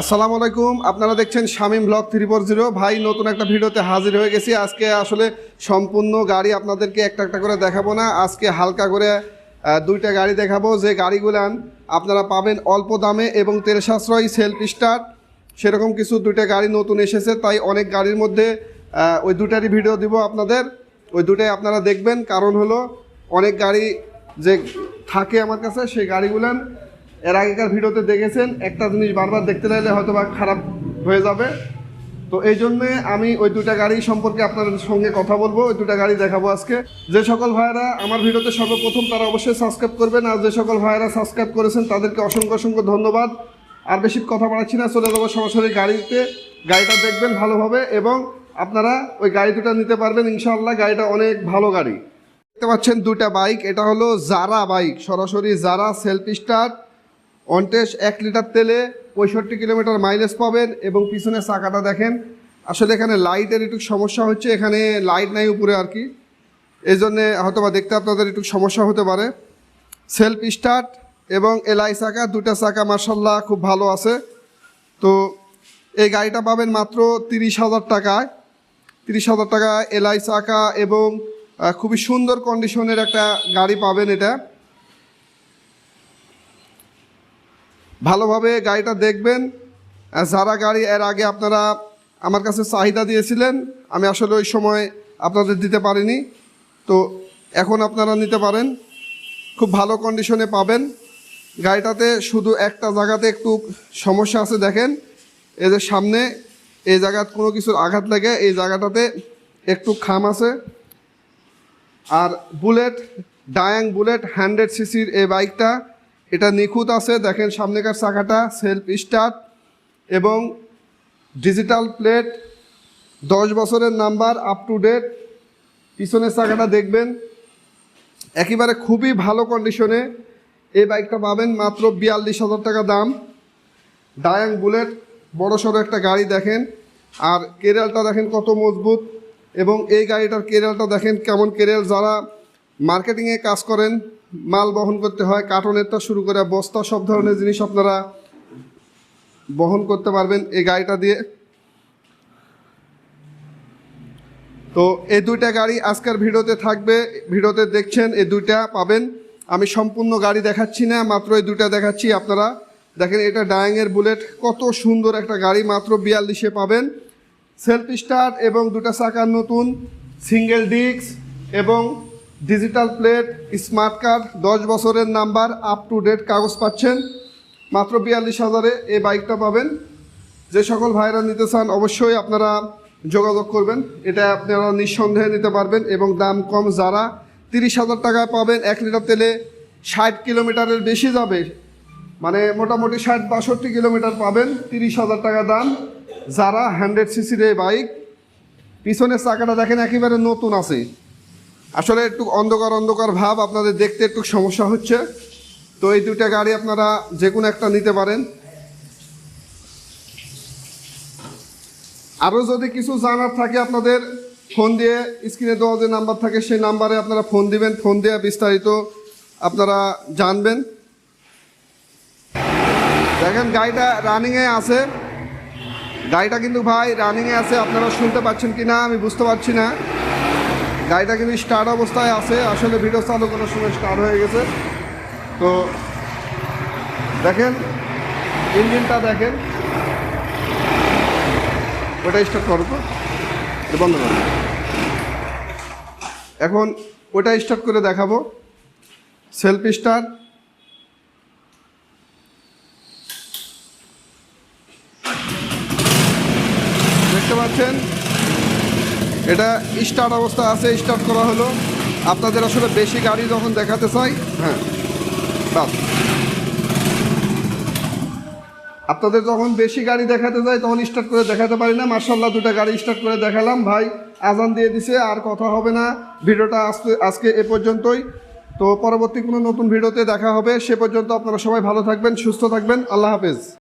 আসসালামু আলাইকুম, আপনারা দেখছেন Shamim blog three four zero. ভাই, নতুন একটা ভিডিওতে হাজির হয়ে গেছি। আজকে আসলে সম্পূর্ণ গাড়ি আপনাদেরকে একটা একটা করে দেখাবো না। আজকে হালকা করে দুইটা গাড়ি দেখাবো। যে গাড়িগুলান আপনারা পাবেন অল্প দামে এবং তেল সাশ্রয় সেলফ স্টার্ট সেরকম কিছু দুইটা গাড়ি নতুন এসেছে, তাই অনেক গাড়ির মধ্যে ওই দুটারই ভিডিও দিব আপনাদের। ওই দুটাই আপনারা দেখবেন। কারণ হলো, অনেক গাড়ি যে থাকে আমার কাছে, সেই গাড়িগুলান এর আগেকার ভিডিওতে দেখেছেন, একটা জিনিস বারবার দেখতে চাইলে হয়তো বা খারাপ হয়ে যাবে। তো এই জন্যে আমি ওই দুটা গাড়ি সম্পর্কে আপনাদের সঙ্গে কথা বলব, ওই দুটা গাড়ি দেখাবো আজকে। যে সকল ভাইয়েরা আমার ভিডিওতে সর্বপ্রথম তারা অবশ্যই সাবস্ক্রাইব করবেন, আর যে সকল ভাইয়েরা সাবস্ক্রাইব করেছেন তাদেরকে অসংখ্য অসংখ্য ধন্যবাদ। আর বেশি কথা বাড়াচ্ছি না, চলে যাব সরাসরি গাড়িতে। গাড়িটা দেখবেন ভালোভাবে এবং আপনারা ওই গাড়ি দুটা নিতে পারবেন, ইনশাআল্লাহ গাড়িটা অনেক ভালো গাড়ি। দেখতে পাচ্ছেন দুটা বাইক, এটা হলো জারা বাইক, সরাসরি জারা সেলফ স্টার্ট অনটেস এক লিটার তেলে পঁয়ষট্টি কিলোমিটার মাইলেজ পাবেন এবং পিছনের চাকাটা দেখেন। আসলে এখানে লাইটের একটু সমস্যা হচ্ছে, এখানে লাইট নাই উপরে আর কি। এই জন্যে হয়তো বা দেখতে আপনাদের একটু সমস্যা হতে পারে। সেলফ স্টার্ট এবং এলআই চাকা দুটা চাকা মার্শাল্লাহ খুব ভালো আছে। তো এই গাড়িটা পাবেন মাত্র তিরিশ হাজার টাকায়। তিরিশ হাজার টাকা এলআই চাকা এবং খুবই সুন্দর কন্ডিশনের একটা গাড়ি পাবেন এটা। ভালোভাবে গাড়িটা দেখবেন। যারা গাড়ি এর আগে আপনারা আমার কাছে চাহিদা দিয়েছিলেন, আমি আসলে ওই সময় আপনাদের দিতে পারিনি। তো এখন আপনারা নিতে পারেন। খুব ভালো কন্ডিশনে পাবেন। গাড়িটাতে শুধু একটা জায়গাতে একটু সমস্যা আছে, দেখেন। এই যে সামনে, এই জায়গাত কোনো কিছুর আঘাত লাগে, এই জায়গাটাতে একটু খাম আছে। আর বুলেট ডায়াং বুলেট হান্ড্রেড সিসির এই বাইকটা এটা নিখুঁত আছে, দেখেন সামনেকার চাকাটা সেলফ স্টার্ট এবং ডিজিটাল প্লেট দশ বছরের নাম্বার আপ টু ডেট পিছনের চাকাটা দেখবেন, একেবারে খুবই ভালো কন্ডিশনে এই বাইকটা পাবেন মাত্র বিয়াল্লিশ হাজার টাকা দাম। ডায়াং বুলেট বড় সড়ো একটা গাড়ি দেখেন। আর কেরিয়ালটা দেখেন কত মজবুত এবং এই গাড়িটার কেরিয়ালটা দেখেন কেমন কেরিয়াল যারা মার্কেটিংয়ে কাজ করেন মাল বহন করতে হয় কার্টনেরটা শুরু করে বস্তা, সব ধরনের জিনিস আপনারা বহন করতে পারবেন এই গাড়িটা দিয়ে। তো এই দুইটা গাড়ি আজকের ভিডিওতে থাকবে, ভিডিওতে দেখছেন, এই দুইটা পাবেন। আমি সম্পূর্ণ গাড়ি দেখাচ্ছি না, মাত্র এই দুইটা দেখাচ্ছি আপনারা। দেখেন এটা ডায়াংয়ের বুলেট, কত সুন্দর একটা গাড়ি, মাত্র বিয়াল্লিশে পাবেন। সেলফ স্টার্ট এবং দুটা চাকার নতুন, সিঙ্গেল ডিস্ক এবং ডিজিটাল প্লেট স্মার্ট কার্ড দশ বছরের নাম্বার আপ টু ডেট কাগজ পাচ্ছেন। মাত্র বিয়াল্লিশ হাজারে এই বাইকটা পাবেন। যে সকল ভাইরা নিতে চান, অবশ্যই আপনারা যোগাযোগ করবেন। এটা আপনারা নিঃসন্দেহে নিতে পারবেন এবং দাম কম যারা তিরিশ হাজার টাকায় পাবেন, এক লিটার তেলে ষাট কিলোমিটারের বেশি যাবে। মানে মোটামুটি ষাট বাষট্টি কিলোমিটার পাবেন, তিরিশ হাজার টাকা দাম। যারা হান্ড্রেড সিসির এই বাইক, পিছনের চাকাটা দেখেন একেবারে নতুন আছে। আসলে একটু অন্ধকার অন্ধকার ভাব, আপনাদের দেখতে একটু সমস্যা হচ্ছে। তো এই দুইটা গাড়ি আপনারা যে কোনো একটা নিতে পারেন। আরও যদি কিছু জানার থাকে আপনাদের, ফোন দিয়ে, স্ক্রিনে দেওয়া যে নাম্বার থাকে, সেই নাম্বারে আপনারা ফোন দিবেন। ফোন দিয়ে বিস্তারিত আপনারা জানবেন। দেখেন, গাড়িটা রানিংয়ে আছে। গাড়িটা কিন্তু ভাই রানিংয়ে আছে, আপনারা শুনতে পাচ্ছেন কি না আমি বুঝতে পারছি না। গাড়িটা কিন্তু স্টার্ট অবস্থায় আছে। আসলে ভিডিও চালু করার সময় স্টার্ট হয়ে গেছে। তো দেখেন, ইঞ্জিনটা দেখেন। ওটা স্টার্ট করো তো। বন্ধ করো। এখন ওটা স্টার্ট করে দেখাবো। সেলফ স্টার্ট দেখতে পাচ্ছেন? এটা স্টার্ট অবস্থা আছে, স্টার্ট করা হলো। আপনাদের আসলে বেশি গাড়ি যখন দেখাতে চাই হ্যাঁ বাস। আপনাদের যখন বেশি গাড়ি দেখাতে যাই তখন স্টার্ট করে দেখাতে পারি না। মার্শাল্লাহ দুটো গাড়ি স্টার্ট করে দেখালাম। ভাই আজান দিয়ে দিছে, আর কথা হবে না। ভিডিওটা আজকে আজকে এ পর্যন্তই। তো পরবর্তী কোনো নতুন ভিডিওতে দেখা হবে। সে পর্যন্ত আপনারা সবাই ভালো থাকবেন, সুস্থ থাকবেন। আল্লাহ হাফেজ।